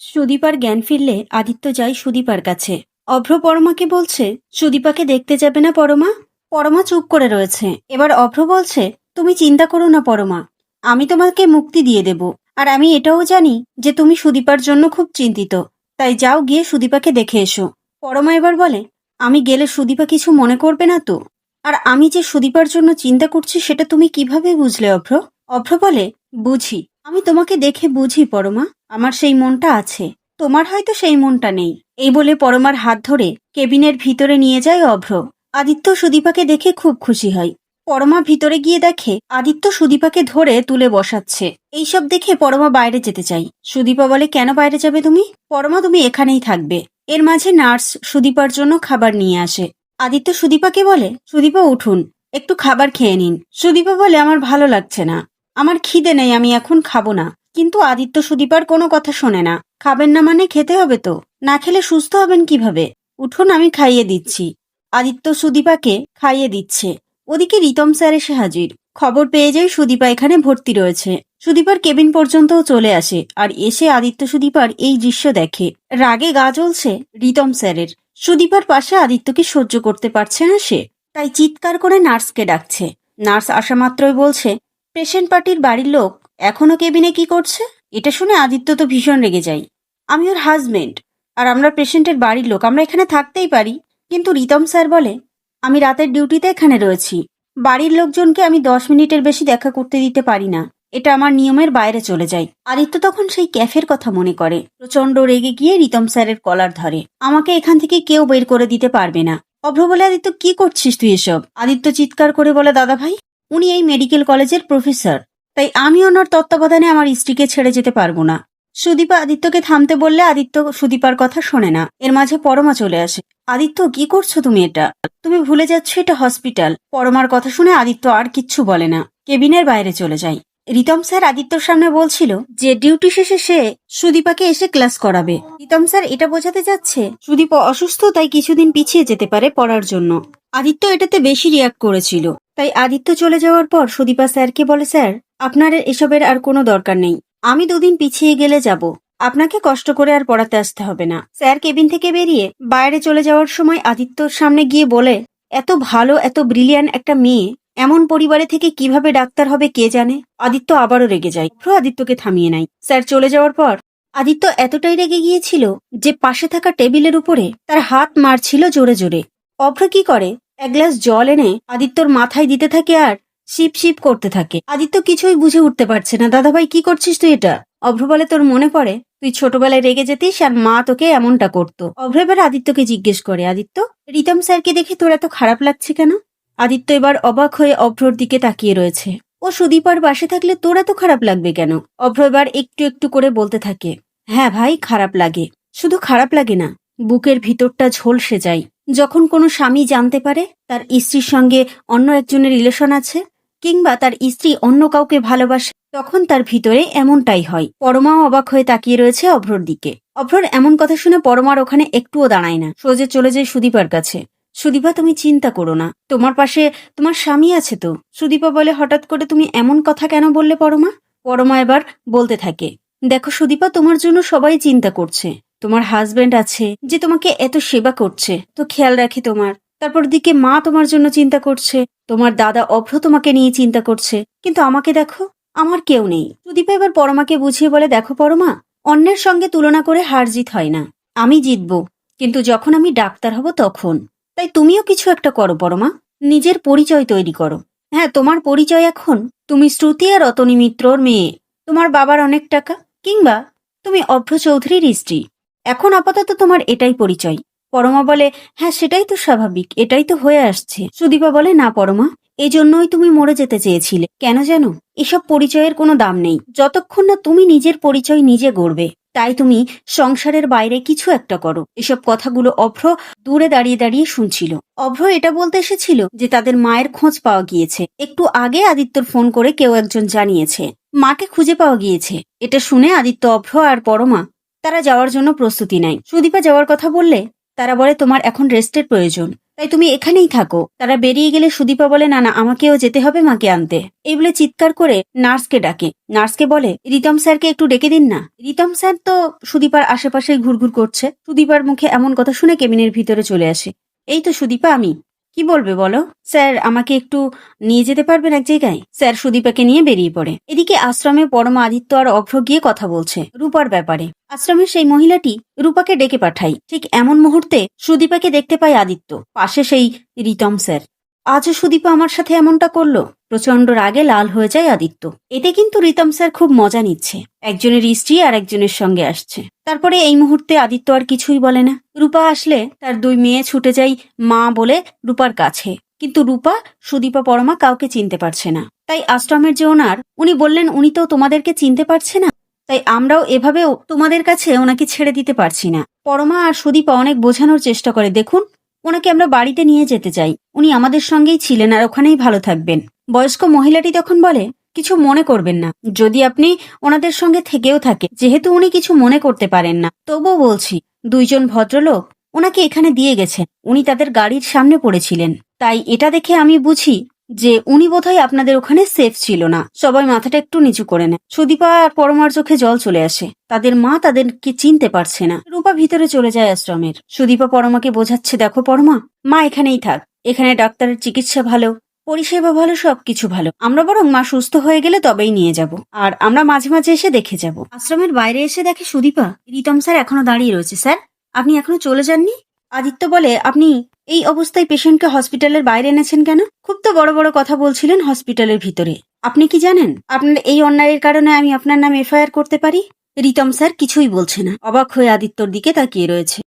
সুদীপার জ্ঞান ফিরলে আদিত্য যায় সুদীপার কাছে। অভ্র পরমাকে বলছে, সুদীপাকে দেখতে যাবে না পরমা? পরমা চুপ করে রয়েছে। এবার অভ্র বলছে, তুমি চিন্তা করো না পরমা, আমি তোমাকে মুক্তি দিয়ে দেব। আর আমি এটাও জানি যে তুমি সুদীপার জন্য খুব চিন্তিত। তাই যাও গিয়ে সুদীপাকে দেখে এসো। পরমা এবার বলে, আমি গেলে সুদীপা কিছু মনে করবে না তো? আর আমি যে সুদীপার জন্য চিন্তা করছি সেটা তুমি কীভাবে বুঝলে অভ্র? অভ্র বলে, বুঝি। আমি তোমাকে দেখে বুঝি, পরমা। আমার সেই মনটা আছে। তোমার হয়তো সেই মনটা নেই। এই বলে পরমার হাত ধরে কেবিনের ভিতরে নিয়ে যায় অভ্র। আদিত্য সুদীপাকে দেখে খুব খুশি হয়। পরমা ভিতরে গিয়ে দেখে, আদিত্য সুদীপাকে ধরে তুলে বসাচ্ছে। এইসব দেখে পরমা বাইরে যেতে চাই। সুদীপা বলে, কেন বাইরে যাবে তুমি? পরমা, তুমি এখানেই থাকবে। এর মাঝে নার্স সুদীপার জন্য খাবার নিয়ে আসে। আদিত্য সুদীপাকে বলে, সুদীপা, উঠুন। একটু খাবার খেয়ে নিন। সুদীপা বলে, আমার ভালো লাগছে না। আমার খিদে নেই, আমি এখন খাব না। কিন্তু আদিত্য সুদীপার কোনো কথা শোনে না। খাবেন না মানে খেতে হবে তো? না খেলে সুস্থ হবেন কীভাবে? উঠুন আমি খাইয়ে দিচ্ছি। আদিত্য সুদীপাকে খাইয়ে দিচ্ছে। ওদিকে রিতম স্যার এসে হাজির। খবর পেয়ে যায় সুদীপা এখানে ভর্তি রয়েছে। সুদীপার কেবিন পর্যন্তও চলে আসে আর এসে আদিত্য সুদীপার এই দৃশ্য দেখে। রাগে গা জ্বলছে রিতম স্যারের। সুদীপার পাশে আদিত্যকে সহ্য করতে পারছে না সে। তাই চিৎকার করে নার্সকে ডাকছে। নার্স আসা মাত্রই বলছে পেশেন্ট পার্টির বাড়ির লোক এখনও কেবিনে কি করছে? এটা শুনে আদিত্য তো ভীষণ রেগে যায়। আমি ওর হাজবেন্ড আর আমরা পেশেন্টের বাড়ির লোক, আমরা এখানে থাকতেই পারি। কিন্তু রিতম স্যার বলে, আমি রাতের ডিউটিতে এখানে রয়েছি। বাড়ির লোকজনকে আমি দশ মিনিটের বেশি দেখা করতে দিতে পারি না। এটা আমার নিয়মের বাইরে চলে যায়। আদিত্য তখন সেই ক্যাফের কথা মনে করে। প্রচণ্ড রেগে গিয়ে রিতম স্যারের কলার ধরে। আমাকে এখান থেকে কেউ বের করে দিতে পারবে না। অভ্র বলে, আদিত্য, কি করছিস তুই এসব? আদিত্য চিৎকার করে বলে দাদা ভাই উনি এই মেডিকেল কলেজের প্রফেসর। তাই আমি ওনার তত্ত্বাবধানে আমার স্ত্রীকে ছেড়ে যেতে পারব না। সুদীপা আদিত্যকে থামতে বললে আদিত্য সুদীপার কথা শোনে না। এর মাঝে পরমা চলে আসে। আদিত্য, কি করছ তুমি এটা? তুমি ভুলে যাচ্ছ এটা হসপিটাল। পরমার কথা শুনে আদিত্য আর কিচ্ছু বলে না। কেবিনের বাইরে চলে যায়। রিতম স্যার আদিত্যর সামনে বলছিল যে ডিউটি শেষে সে সুদীপাকে এসে ক্লাস করাবে। রিতম স্যার এটা বোঝাতে যাচ্ছে, সুদীপা অসুস্থ তাই কিছুদিন পিছিয়ে যেতে পারে পড়ার জন্য। আদিত্য এটাতে বেশি রিয়াক্ট করেছিল। তাই আদিত্য চলে যাওয়ার পর সুদীপা স্যারকে বলে, স্যার, আপনার এসবের আর কোনো দরকার নেই। আমি দুদিন পিছিয়ে গেলে যাব। আপনাকে কষ্ট করে আর পড়াতে আসতে হবে না। স্যার কেবিন থেকে বেরিয়ে বাইরে চলে যাওয়ার সময় আদিত্যর সামনে গিয়ে বলে, এত ভালো, এত ব্রিলিয়ান একটা মেয়ে। এমন পরিবারে থেকে কীভাবে ডাক্তার হবে কে জানে? আদিত্য আবারও রেগে যায়। প্রো আদিত্যকে থামিয়ে নাই স্যার চলে যাওয়ার পর আদিত্য এতটাই রেগে গিয়েছিল যে পাশে থাকা টেবিলের উপরে তার হাত মারছিল জোরে জোরে। অভ্র কি করে? এক গ্লাস জল এনে আদিত্যর মাথায় দিতে থাকে আর শিপ শিপ করতে থাকে। আদিত্য কিছুই বুঝে উঠতে পারছে না, দাদাভাই, কি করছিস তুই এটা? অভ্র বলে, তোর মনে পড়ে? তুই ছোটবেলায় রেগে যেতিস আর মা তোকে এমনটা করতো। অভ্র এবার আদিত্যকে জিজ্ঞেস করে, আদিত্য, রিতম স্যারকে দেখে তোর এত খারাপ লাগছে কেন? আদিত্য এবার অবাক হয়ে অভ্রর দিকে তাকিয়ে রয়েছে। ও সুদীপার বাসে থাকলে তোর এত খারাপ লাগবে কেন? অভ্র এবার একটু একটু করে বলতে থাকে হ্যাঁ ভাই, খারাপ লাগে। শুধু খারাপ লাগে না, বুকের ভিতরটা ঝলসে যায়। যখন কোনো স্বামী জানতে পারে তার স্ত্রীর সঙ্গে অন্য একজনের রিলেশন আছে কিংবা তার স্ত্রী অন্য কাউকে ভালোবাসে, তখন তার ভিতরে এমনটাই হয়। পরমাও অবাক হয়ে তাকিয়ে রয়েছে অভ্রর দিকে। অভ্রর এমন কথা শুনে পরমার ওখানে একটুও দাঁড়ায় না। সোজে চলে যায় সুদীপার কাছে। সুদীপা, তুমি চিন্তা করো না। তোমার পাশে তোমার স্বামী আছে তো? সুদীপা বলে হঠাৎ করে তুমি এমন কথা কেন বললে পরমা? পরমা এবার বলতে থাকে, দেখো সুদীপা, তোমার জন্য সবাই চিন্তা করছে। তোমার হাজবেন্ড আছে যে তোমাকে এত সেবা করছে। তো খেয়াল রাখে তোমার। তারপর দিকে মা তোমার জন্য চিন্তা করছে। তোমার দাদা অভ্র তোমাকে নিয়ে চিন্তা করছে। কিন্তু আমাকে দেখো, আমার কেউ নেই। সুদীপা এবার পরমাকে বুঝিয়ে বলে, দেখো পরমা, অন্যের সঙ্গে তুলনা করে হার জিত হয় না। আমি জিতবো। কিন্তু যখন আমি ডাক্তার হব তখন। তাই তুমিও কিছু একটা করো পরমা। নিজের পরিচয় তৈরি করো। হ্যাঁ তোমার পরিচয় এখন তুমি শ্রুতি আর রতনী মিত্রর মেয়ে। তোমার বাবার অনেক টাকা কিংবা তুমি অভ্র চৌধুরীর স্ত্রী। এখন আপাতত তোমার এটাই পরিচয়। পরমা বলে হ্যাঁ সেটাই তো স্বাভাবিক, এটাই তো হয়ে আসছে। সুদীপা বলে, না পরমা, এজন্যই তুমি মরে যেতে চেয়েছিলে। কেন জানো, এসব পরিচয়ের কোনো দাম নেই। যতক্ষণ না তুমি নিজের পরিচয় নিজে গড়বে, তাই তুমি সংসারের বাইরে কিছু একটা করো। এসব কথাগুলো অভ্র দূরে দাঁড়িয়ে দাঁড়িয়ে শুনছিল। অভ্র এটা বলতে এসেছিল যে তাদের মায়ের খোঁজ পাওয়া গিয়েছে। একটু আগে আদিত্যর ফোন করে কেউ একজন জানিয়েছে, মাকে খুঁজে পাওয়া গিয়েছে। এটা শুনে আদিত্য, অভ্র আর পরমা তারা যাওয়ার জন্য প্রস্তুতি নেয়। সুদীপা যাওয়ার কথা বললে, তারা বলে, তোমার এখন রেস্টের প্রয়োজন। তাই তুমি এখানেই থাকো। তারা বেরিয়ে গেলে সুদীপা বলে, না না, আমাকেও যেতে হবে মাকে আনতে। এই বলে চিৎকার করে নার্সকে ডাকে। নার্সকে বলে, রিতম স্যারকে একটু ডেকে দিন না। রিতম স্যার তো সুদীপার আশেপাশে ঘুরঘুর করছে। সুদীপার মুখে এমন কথা শুনে কেবিনের ভিতরে চলে আসে। এই তো সুদীপা, আমি। কি বলবে বলো? স্যার, আমাকে একটু নিয়ে যেতে পারবেন এক জায়গায়? স্যার, সুদীপাকে নিয়ে বেরিয়ে পড়ে। এদিকে আশ্রমে পরমা আদিত্য আর অভ্র গিয়ে কথা বলছে রূপার ব্যাপারে। আশ্রমের সেই মহিলাটি রূপাকে ডেকে পাঠায়। ঠিক এমন মুহূর্তে সুদীপাকে দেখতে পায় আদিত্য। পাশে সেই রিতম স্যার। আজও সুদীপা আমার সাথে এমনটা করল? প্রচণ্ড রাগে লাল হয়ে যায় আদিত্য। এতে কিন্তু রিতম স্যার খুব মজা নিচ্ছে। একজনের স্ত্রী আর একজনের সঙ্গে আসছে। তারপরে এই মুহূর্তে আদিত্য আর কিছুই বলে না। রূপা আসলে তার দুই মেয়ে ছুটে যায় মা বলে রূপার কাছে। কিন্তু রূপা, সুদীপা, পরমা কাউকে চিনতে পারছে না। তাই আশ্রমের যে ওনার, উনি বললেন, উনি তো তোমাদেরকে চিনতে পারছে না। তাই আমরাও এভাবেও তোমাদের কাছে ওনাকে ছেড়ে দিতে পারছি না। পরমা আর সুদীপা অনেক বোঝানোর চেষ্টা করে, দেখুন, ওনাকে আমরা বাড়িতে নিয়ে যেতে চাই। উনি আমাদের সঙ্গেই ছিলেন আর ওখানেই ভালো থাকবেন। বয়স্ক মহিলাটি তখন বলে, কিছু মনে করবেন না। যদি আপনি ওনাদের সঙ্গে থেকেও থাকে, যেহেতু উনি কিছু মনে করতে পারেন না। তবুও বলছি, দুইজন ভদ্রলোক ওনাকে এখানে দিয়ে গেছেন। উনি তাদের গাড়ির সামনে পড়েছিলেন। তাই এটা দেখে আমি বুঝি যে উনি বোধহয় আপনাদের ওখানে সেফ ছিল না। সবাই মাথাটা একটু নিচু করে নেয়। সুদীপা আর পরমার চোখে জল চলে আসে। তাদের মা তাদেরকে চিনতে পারছে না। রূপা ভিতরে চলে যায় আশ্রমের। সুদীপা পরমাকে বোঝাচ্ছে, দেখো পরমা, মা এখানেই থাক। এখানে ডাক্তারের চিকিৎসা ভালো, পরিষেবা ভালো, সবকিছু ভালো। আমরা বরং মা সুস্থ হয়ে গেলে তবেই নিয়ে যাব। আর আমরা মাঝে মাঝে এসে দেখে যাব। আশ্রমের বাইরে এসে দেখে সুদীপা রিতম স্যার এখনও দাঁড়িয়ে রয়েছে, স্যার। আপনি এখনও চলে যাননি? আদিত্য বলে, আপনি এই অবস্থায় পেশেন্টকে হসপিটালের বাইরে এনেছেন কেন? খুব তো বড় বড় কথা বলছিলেন হসপিটালের ভিতরে। আপনি কি জানেন? আপনার এই অন্যায়ের কারণে আমি আপনার নাম এফআইআর করতে পারি? রিতম স্যার কিছুই বলছে না। অবাক হয়ে আদিত্যর দিকে তাকিয়ে রয়েছে।